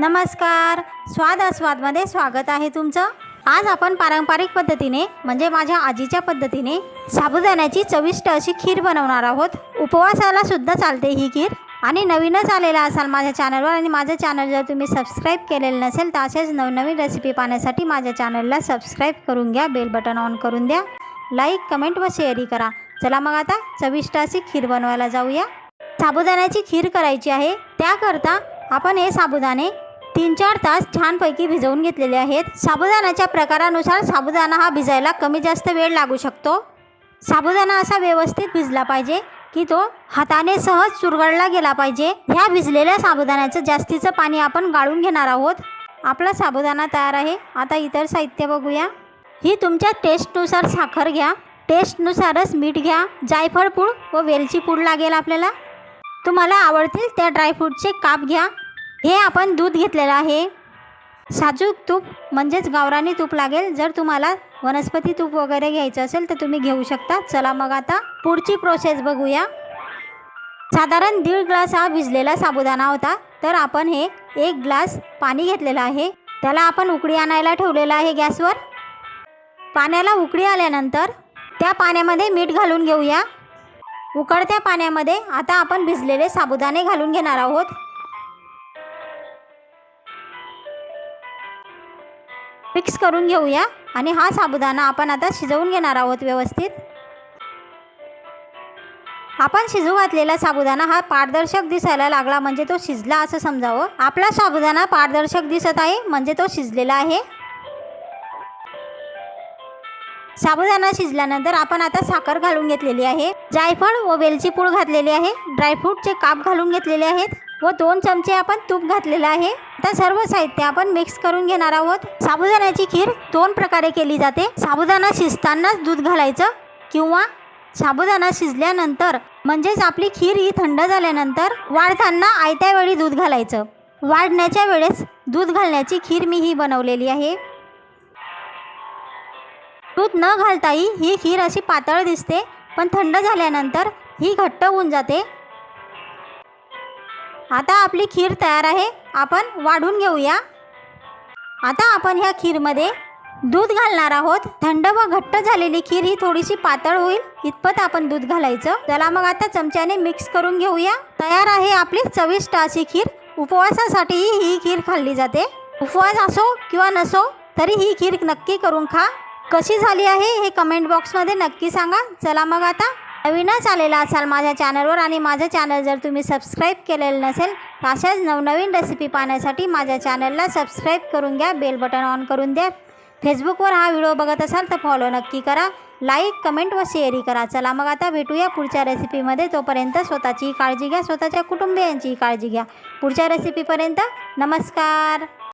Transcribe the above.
नमस्कार. स्वाद अस्वादमध्ये स्वागत आहे तुमचं. आज आपण पारंपरिक पद्धतीने म्हणजे माझ्या आजीच्या पद्धतीने साबुदाण्याची चविष्ट अशी खीर बनवणार आहोत. उपवासाला सुद्धा चालते ही खीर. आणि नवीनच आलेला असाल माझ्या चॅनलवर आणि माझं चॅनल जर तुम्ही सबस्क्राईब केलेलं नसेल तर असेच नवनवीन रेसिपी पाहण्यासाठी माझ्या चॅनलला सबस्क्राईब करून घ्या बेल बटन ऑन करून द्या. लाईक कमेंट व शेअरही करा. चला मग आता चविष्ट अशी खीर बनवायला जाऊया. साबुदाण्याची खीर करायची आहे. त्याकरता आपण हे साबुदाणे तीन चार तास छानपैकी भिजवून घेतलेले आहेत. साबुदाण्याच्या प्रकारानुसार साबुदाणा हा भिजायला कमी जास्त वेळ लागू शकतो. साबुदाणा असा व्यवस्थित भिजला पाहिजे की तो हाताने सहज चुरगळला गेला पाहिजे. ह्या भिजलेल्या साबुदाण्याचं जास्तीचं पाणी आपण गाळून घेणार आहोत. आपला साबुदाणा तयार आहे. आता इतर साहित्य बघूया. ही तुमच्या टेस्टनुसार साखर घ्या. टेस्टनुसारच मीठ घ्या. जायफळ पूड व वेलची पूड लागेल आपल्याला. तुम्हाला आवडतील त्या ड्रायफ्रूटचे काप घ्या. हे आपण दूध घेतलेलं आहे. साजूक तूप म्हणजेच गावरानी तूप लागेल. जर तुम्हाला वनस्पती तूप वगैरे घ्यायचं असेल तर तुम्ही घेऊ शकता. चला मग आता पुढची प्रोसेस बघूया. साधारण दीड ग्लास हा भिजलेला साबुदाणा होता. तर आपण हे एक ग्लास पाणी घेतलेलं आहे. त्याला आपण उकडी आणायला ठेवलेलं आहे गॅसवर. पाण्याला उकडी आल्यानंतर त्या पाण्यामध्ये मीठ घालून घेऊया. उकळत्या पाण्यामध्ये आता आपण भिजलेले साबुदाणे घालून घेणार आहोत. मिक्स करून घेऊया आणि हा साबुदाणा आपण आता शिजवून घेणार आहोत व्यवस्थित. आपण शिजू घातलेला साबुदाणा हा पारदर्शक दिसायला लागला म्हणजे तो शिजला असं समजावं. आपला साबुदाणा पारदर्शक दिसत आहे म्हणजे तो शिजलेला आहे. साबुदाणा शिजल्यानंतर आपण आता साखर घालून घेतलेली आहे. जायफळ व वेलची पूड घातलेली आहे. ड्रायफ्रूटचे काप घालून घेतलेले आहेत. व दोन चमचे आपण तूप घातलेलं आहे. आता सर्व साहित्य आपण मिक्स करून घेणार आहोत. साबुदाण्याची खीर दोन प्रकारे केली जाते. साबुदाणा शिजतानाच दूध घालायचं किंवा साबुदाणा शिजल्यानंतर म्हणजेच आपली खीर ही थंड झाल्यानंतर वाढताना आयत्या वेळी दूध घालायचं. वाढण्याच्या वेळेस दूध घालण्याची खीर मी ही बनवलेली आहे. दूध न घालताही ही खीर अशी पातळ दिसते पण थंड झाल्यानंतर ही घट्ट होऊन जाते. आता आपली खीर तयार आहे. आपण वाढून घेऊया. आता आपण ह्या खीरमध्ये दूध घालणार आहोत. थंड व घट्ट झालेली खीर ही थोडीशी पातळ होईल. इतपत आपण दूध घालायचं. चला मग आता चमच्याने मिक्स करून घेऊया. तयार आहे आपली चविष्ट अशी खीर. उपवासासाठीही ही खीर खाल्ली जाते. उपवास असो किंवा नसो तरी ही खीर नक्की करून खा. कशी झाली आहे हे कमेंट बॉक्समध्ये नक्की सांगा. चला मग आता नवीनच आलेला असाल माझ्या चॅनलवर आणि माझं चॅनल जर तुम्ही सबस्क्राईब केलेलं नसेल तर अशाच नवनवीन रेसिपी पाहण्यासाठी माझ्या चॅनलला सबस्क्राईब करून घ्या बेल बटन ऑन करून द्या. फेसबुकवर हा व्हिडिओ बघत असाल तर फॉलो नक्की करा. लाईक कमेंट व शेअरही करा. चला मग आता भेटूया पुढच्या रेसिपीमध्ये तोपर्यंत स्वतःची काळजी घ्या स्वतःच्या कुटुंबियांची काळजी घ्या. पुढच्या रेसिपीपर्यंत नमस्कार.